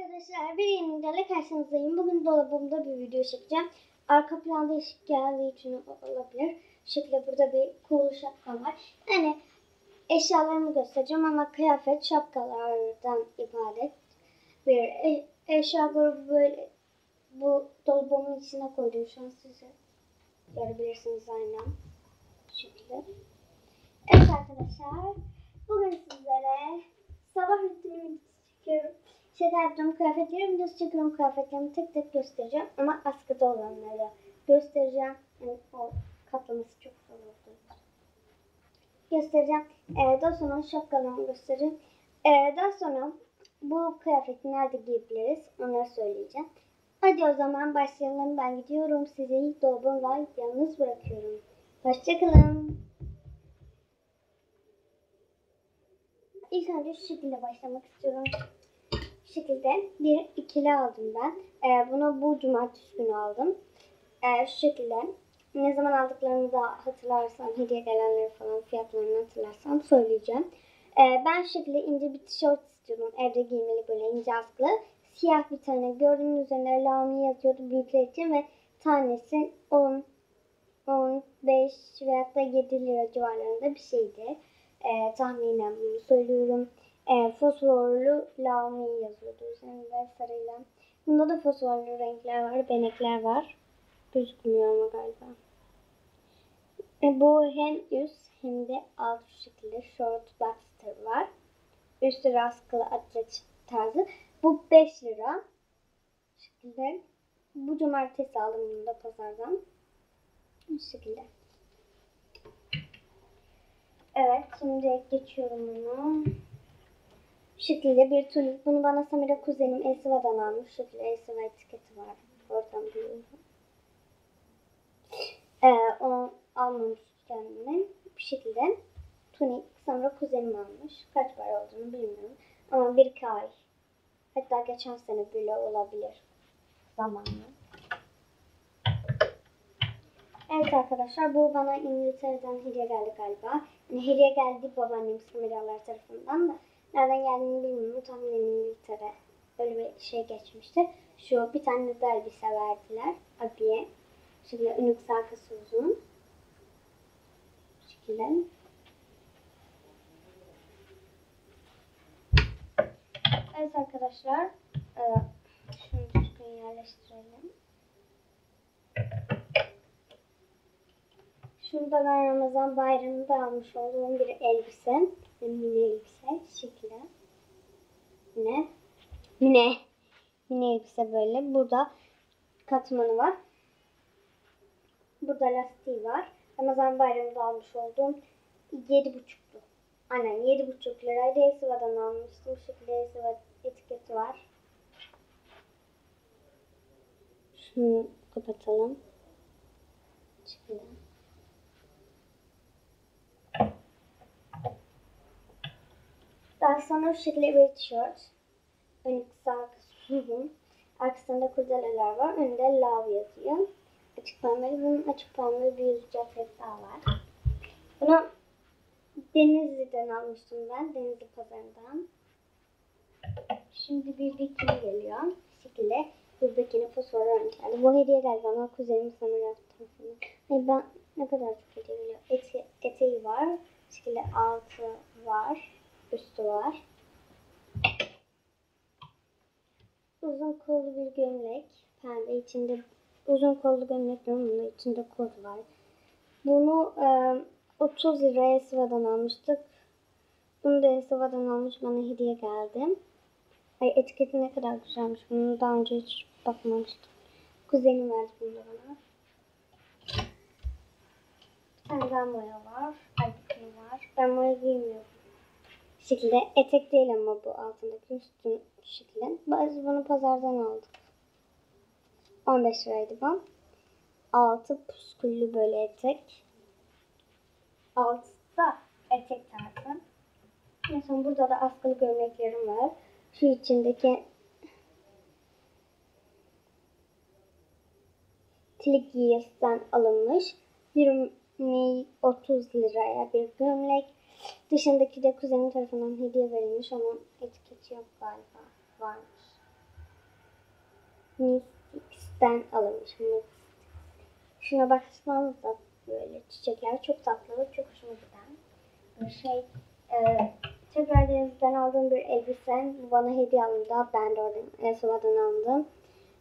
Arkadaşlar bir yeni videoyla karşınızdayım. Bugün dolabımda bir video çekeceğim. Arka planda ışık geldiği için olabilir. Şu şekilde burada bir cool şapkam var. Yani eşyalarımı göstereceğim ama kıyafet şapkalardan ibaret. Bir e- eşya grubu böyle bu dolabımın içine koydum. Şu an size görebilirsiniz aynen. Şu şekilde. Evet arkadaşlar. Bugün sizlere sabah rutinimi. Şaka yaptığım kıyafetleri videosu çekiyorum. Kıyafetlerimi tek tek göstereceğim. Ama askıda olanları göstereceğim. Yani o katlaması çok zor oldu. Göstereceğim. Ee, daha sonra şapkalarımı göstereceğim. Ee, daha sonra bu kıyafeti nerede giyebiliriz onları söyleyeceğim. Hadi o zaman başlayalım. Ben gidiyorum. Sizi ilk dolabımla yalnız bırakıyorum. Hoşçakalın. İlk önce şu şekilde başlamak istiyorum. Şekilde bir ikili aldım ben. Ee, bunu bu cumartesi günü aldım. Ee, şu şekilde ne zaman aldıklarını da hatırlarsam, hediye gelenleri falan fiyatlarını hatırlarsam söyleyeceğim. Ee, ben şu şekilde ince bir tişört istiyorum. Evde giymelik böyle ince askılı. Siyah bir tane. Gördüğünüz üzerinde Lami yazıyordu büyükler için ve tanesi 10, 15 veyahut da 7 lira civarlarında bir şeydi. Ee, tahminen bunu söylüyorum. Ee, fosforlu Lami yazıyordu üzerinde sarıyla. Bunda da fosforlu renkler var, benekler var. Gözükmüyor ama galiba. E, bu hem üst hem de alt şekilde short boxer var. Üstü askılı atlet tarzı. Bu 5 lira. Şekilde. Bu cumartesi aldım bunu da pazardan. Bu şekilde. Evet şimdi geçiyorum bunu. Şekilde bir tunik. Bunu bana Samira kuzenim Esiva'dan almış. Şu şekilde Esiva etiketi var. Oradan buluyorum. Ee, o almamış kendine. Bu şekilde tunik sonra kuzenim almış. Kaç para olduğunu bilmiyorum. Ama bir iki ay. Hatta geçen sene bile olabilir. Zamanla. Evet arkadaşlar bu bana İngiltere'den hediye geldi galiba. Yani hediye geldi babaannem Samiralar tarafından da. Nereden geldiğini bilmiyorum. Tahminen İngiltere. Böyle bir şey geçmişti. Şu bir tane de elbise verdiler abiye. Şöyle önlük arkası uzun. Bu şekilde. Evet arkadaşlar. e, Şunu düzgün yerleştirelim. Şunu da ben Ramazan bayramında almış olduğum bir elbise. Mini elbise. şu şekilde. Yine. Mine. Mini elbise böyle. Burada katmanı var. Burada lastiği var. Ramazan bayramında almış olduğum 7,5'tu. Aynen 7,5 liraydı. Esiva'dan almıştım. Şekilde Esiva etiketi var. Şunu kapatalım. Şöyle. Daha sonra şu şekilde bir tişört. Önü kısa arkası uzun. Arkasında kurdeleler var. Önünde love yazıyor. Açık pembe. Bunun açık pembe bir ceket daha var. Bunu Denizli'den almıştım ben. Denizli pazarından. Şimdi bir bikini geliyor. Bu şekilde bir bikini fosfor renk geldi. Bu hediye geldi bana kuzenim Samira tarafından. Hayır ben ne kadar çok hediye geliyor. Ete, eteği var. Bu şekilde altı var. Üstü var. Uzun kollu bir gömlek. Pembe içinde uzun kollu gömlek. Bunun içinde kot var. Bunu e, 30 liraya Esva'dan almıştık. Bunu da Esva'dan almış bana hediye geldi. Ay etiketi ne kadar güzelmiş. Bunu daha önce hiç bakmamıştım. Kuzenim verdi bunu da bana. Daha boya var. Ay bikini var. Ben boya giymiyorum. Şekilde etek değil ama bu altındaki üstün şekilde. Biz bunu pazardan aldık. 15 liraydı bu. Altı pusküllü böyle etek. Altı da etek tarzı. Mesela burada da askılı gömleklerim var. Şu içindeki Tilik giyesinden alınmış. 20 30 liraya bir gömlek. Dışındaki de kuzenim tarafından hediye verilmiş. Onun etiketi yok galiba. Varmış. Mistix'ten alınmış. Şuna baksanız da böyle çiçekler çok tatlı ve çok hoşuma giden. Bir şey e, tekrar denizden aldığım bir elbise bana hediye alındı. Ben de oradan Esova'dan aldım.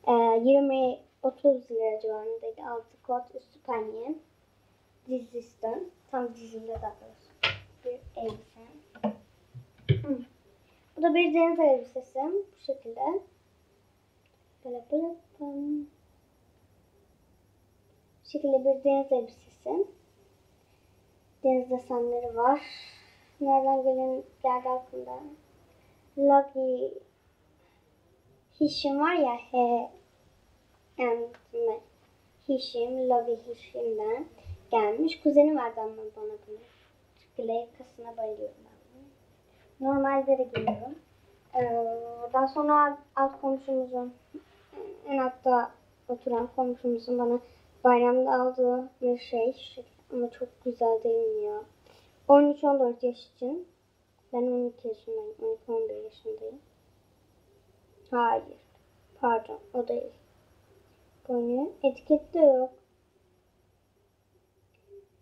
E, 20 30 lira civarındaydı. Altı kot, üstü penye. Dizüstü. Tam dizimde daha doğrusu. Elbise. Bu da bir deniz elbisesi. Bu şekilde. Böyle böyle. Bu şekilde bir deniz elbisesi. Deniz desenleri var. Nereden gelen geldi aklımda. Lucky Hişim var ya H M Hişim, Lucky Hişim'den gelmiş. Kuzenim verdi ama bana bunu. Yakasına bayılıyorum ben. Normalde de giyiyorum. Ee, daha sonra alt komşumuzun en altta oturan komşumuzun bana bayramda aldığı bir şey. Ama çok güzel değil ya? 13-14 yaş için. Ben 12 yaşındayım. 12-11 yaşındayım. Hayır. Pardon. O değil. Böyle etiket de yok.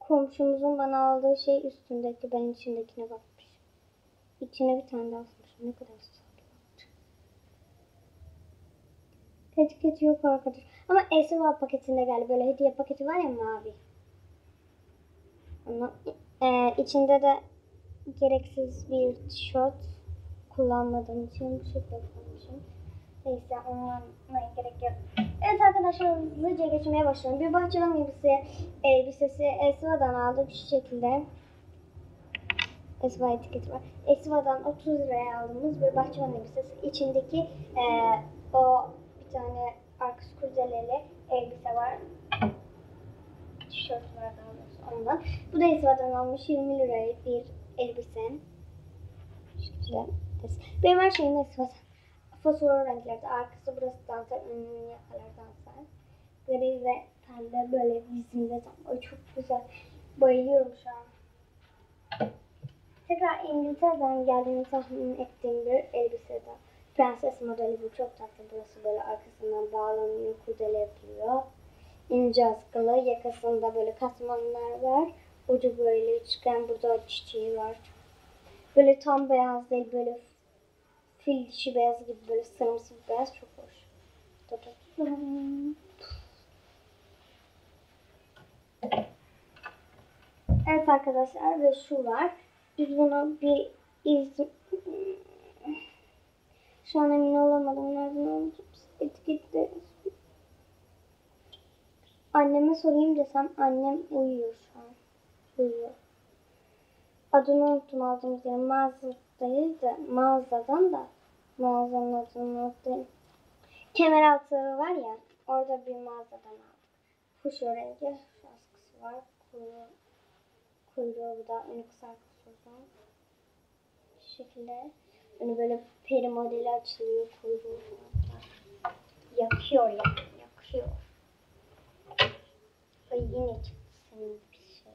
Komşumuzun bana aldığı şey üstündeki. Ben içindekine bakmışım. İçine bir tane daha asmışım. Ne kadar tatlı. Etiket yok arkadaş. Ama Esra paketinde geldi. Böyle hediye paketi var ya mavi. Ama e, içinde de gereksiz bir tişört kullanmadığım için bu şekilde kullanmışım. Neyse onlarla gerek yok. Evet arkadaşlar hızlıca geçmeye başlıyorum. Bir bahçıvan elbise, elbisesi Esva'dan aldım şu şekilde. Esva etiketi var. Esva'dan 30 liraya aldığımız bir bahçıvan elbisesi. İçindeki e, o bir tane arkası kurdeleli elbise var. Tişört var daha ondan. Bu da Esva'dan almış 20 liraya bir elbise. Şu şekilde. Benim her şeyim Esva'dan. Fosfor renklerde. Arkası burası dantel, önünün yakalar dantel. Gri ve pembe böyle dizimde tam. Ay çok güzel. Bayılıyorum şu an. Tekrar İngiltere'den geldiğini tahmin ettiğim bir elbise de. Prenses modeli bu çok tatlı. Burası böyle arkasından bağlanıyor, kurdele yapılıyor. İnce askılı, yakasında böyle katmanlar var. Ucu böyle çıkan burada çiçeği var. Böyle tam beyaz değil, böyle fil dişi beyaz gibi böyle sarımsı bir beyaz çok hoş. Evet arkadaşlar ve şu var. Biz bunu bir iz... Şu an emin olamadım nereden olacağım. Etikette. Anneme sorayım desem annem uyuyor şu an. Uyuyor. Adını unuttum aldığımız yerin mağaza değil de mağazadan da mağazanın adını unuttum. Kemeraltı var ya orada bir mağazadan aldık. Kuş rengi şu askısı var. Kuyruğu, kuyruğu da önü kısa uzun. Şu şekilde önü böyle peri modeli açılıyor kuyruğu falan. Yakıyor ya yakıyor. Ay yine çıktı senin bir şey.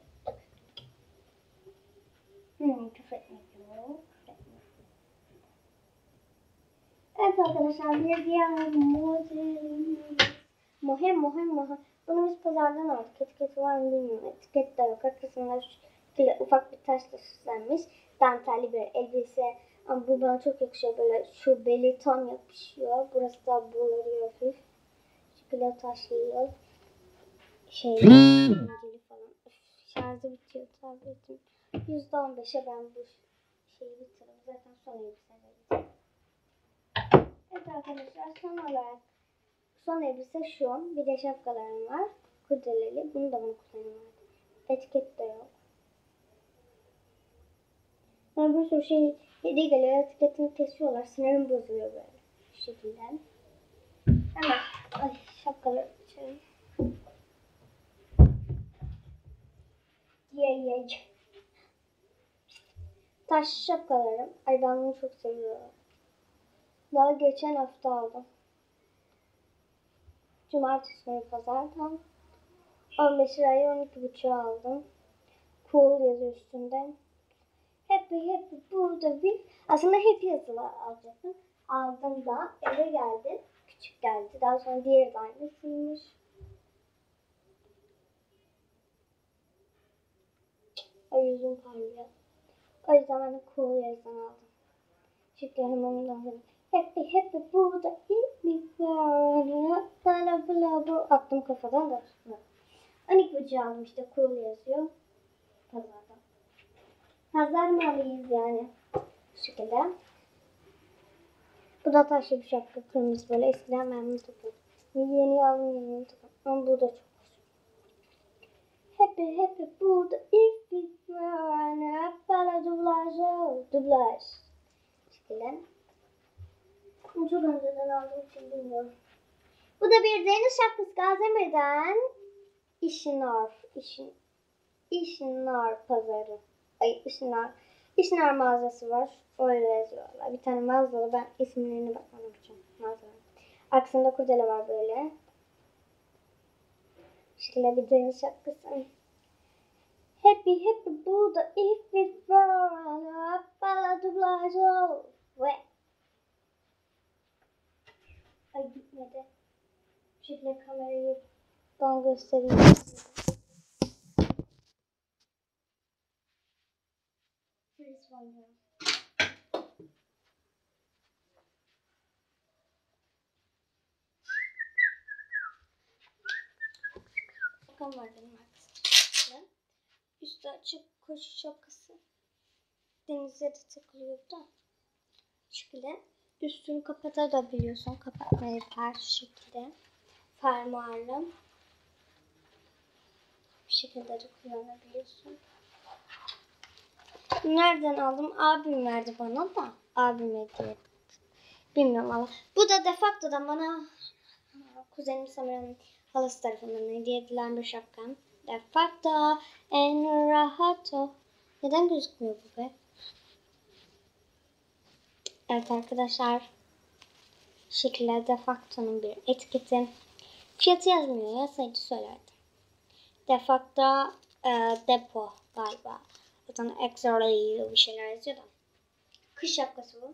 Hmm, küfür etmek yok. Küfür etmek yok. Evet arkadaşlar bir diğer model. Mohem mohem. Bunu biz pazardan aldık. Etiketi var mı bilmiyorum. Etiket de yok. Arkasında şekilde ufak bir taşla süslenmiş. Dantelli bir elbise. Ama bu bana çok yakışıyor. Böyle şu beli tam yapışıyor. Burası da buğuları hafif. Şekilde taşlıyor. Şey, inceli falan. Üf, şarjı bitiyor tabletim. %15'e ben bu şeyi bitiririm. Zaten son elbiseleri. Evet arkadaşlar son olarak son elbise şu. Bir de şapkalarım var. Kurdeleli. Bunu da bana kullanıyorum. Etiket de yok. Yani bir sürü şey hediye geliyor. Etiketini kesiyorlar. Sinirim bozuluyor böyle. Bu şekilde. Hemen ay, şapkaları açalım. Ye ye. Taş şapkalarım. Ay ben bunu çok seviyorum. Daha geçen hafta aldım. Cumartesi günü pazardan. 15 liraya 12 aldım. Cool yazıyor üstünde. Happy happy burada bir. Aslında happy yazılı alacaktım. Aldım da eve geldim. küçük geldi. Daha sonra diğeri de aynısıymış. Ay yüzüm parlıyor. O yüzden ben de cool yazan aldım. Çünkü hemen ondan happy happy burada hit me bla bla bla attım kafadan da tutmadım. 12 buçuğu aldım işte cool yazıyor. Pazarda. Pazar malıyız yani. Bu şekilde. Bu da taşlı bir şapka. Kırmızı böyle. Eskiden ben bunu. Yeni aldım yeni takıyorum. Ama bu da çok. Happy happy burada if it were para dublaj. Dublaj. Şekilde. Bunu çok önceden aldığım için bilmiyorum. Bu da bir deniz şapkası Gazemir'den. İşinar. İşin, İşinar pazarı. Ay İşinar. İşinar mağazası var. Öyle yazıyorlar. Bir tane mağazalı. Ben isimlerine bakmam için. Mağazalı. Aksında kurdele var böyle. Şöyle bir deniz şapkası. Happy happy Buddha if we were para dublaj. Ve. Ay gitmedi. Şöyle kamerayı ben göstereyim. Arkadaşlar. Üstü açık koşu şapkası. Denize de takılıyor da. Şöyle üstünü kapatabiliyorsun. Kapatmayı her şekilde. Fermuarlı. Bu şekilde de kullanabiliyorsun. Nereden aldım? Abim verdi bana da. Abim hediye. Bilmiyorum ama. Bu da defaktodan bana kuzenim Samira'nın halası tarafından hediye edilen bir şapkam. Defakto en rahato. Neden gözükmüyor bu be? Evet arkadaşlar. Şekilde defaktonun bir etiketi. Fiyatı yazmıyor ya sadece söylerdim. Defakto e, depo galiba. Zaten extra bir şeyler yazıyor da. Kış şapkası bu.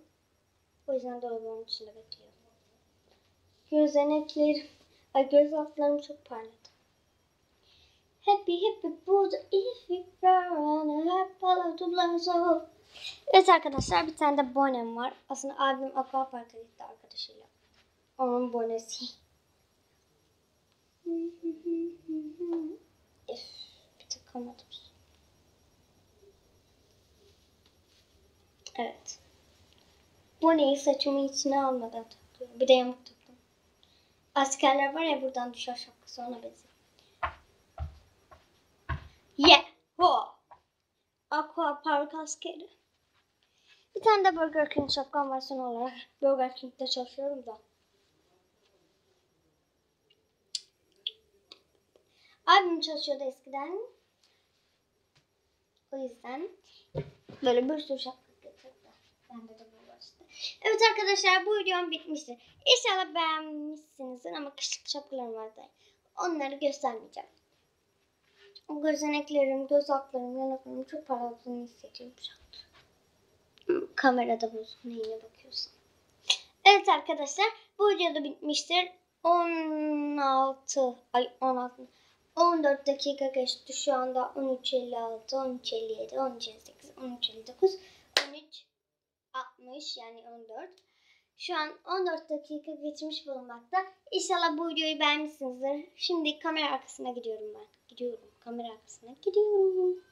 O yüzden dolabımın içinde bekliyor. Gözeneklerim. Ay göz altlarım çok parladı. Happy happy burada if you were hep pala dublazo. Evet arkadaşlar bir tane de bonem var. Aslında abim Aquapark'a gitti arkadaşıyla. Onun bonesi. Üf, bir takamadım. Evet. Boneyi saçımın içine almadan takıyorum. Bir de yamuk taktım. Askerler var ya buradan düşer şapkası ona benziyor. Yeah. Ho. Aqua Park askeri. Bir tane de Burger King şapkam var son olarak. Burger King'de çalışıyorum da. Abim çalışıyordu eskiden. O yüzden böyle bir sürü şapka getirdi. Bende de bu işte. Evet arkadaşlar bu videom bitmiştir. İnşallah beğenmişsinizdir ama kışlık şapkalarım vardı. Onları göstermeyeceğim. O gözeneklerim, göz altlarım, yanaklarım çok parladığını hissediyorum şu an. Kamerada bozuk neyine bakıyorsun. Evet arkadaşlar bu videoda bitmiştir. 16 ay 16 14 dakika geçti. Şu anda 13.56, 13.57, 13.58, 13.59, 13.60 yani 14. Şu an 14 dakika geçmiş bulunmakta. İnşallah bu videoyu beğenmişsinizdir. Şimdi kamera arkasına gidiyorum ben. Gidiyorum. Kamera arkasına gidiyorum.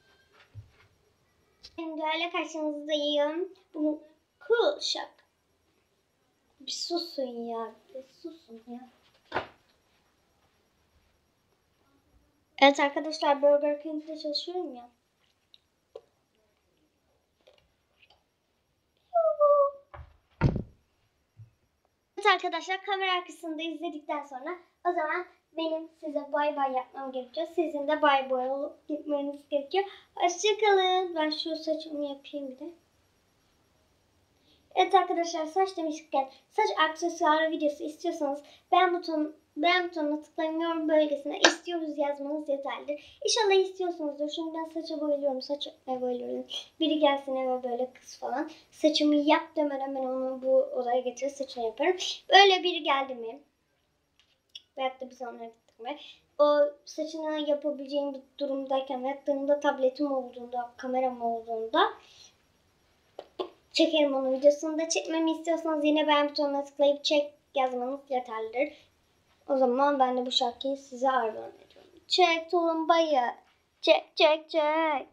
Şimdi öyle karşınızdayım. Bu cool şak. Bir susun ya. Bir susun ya. Evet arkadaşlar Burger King'de çalışıyorum ya. Evet arkadaşlar kamera arkasında izledikten sonra o zaman benim size bay bay yapmam gerekiyor. Sizin de bay bay olup gitmeniz gerekiyor. Hoşçakalın. Ben şu saçımı yapayım bir de. Evet arkadaşlar saç demişken saç aksesuarı videosu istiyorsanız beğen butonu beğen butonuna tıklayın yorum bölgesine istiyoruz yazmanız yeterlidir. İnşallah istiyorsunuzdur. Şimdiden saça boyuyorum. Saç boyuyorum. Biri gelsin eve böyle kız falan. Saçımı yap demeden ben onu bu odaya getirir saçını yaparım. Böyle biri geldi mi? Veyahut da biz onlara gittik mi? O saçını yapabileceğim bir durumdayken veyahut da tabletim olduğunda, kameram olduğunda çekerim onun videosunu da çekmemi istiyorsanız yine beğen butonuna tıklayıp çek yazmanız yeterlidir. O zaman ben de bu şarkıyı size armağan ediyorum. Çek tulumbayı. Çek çek çek.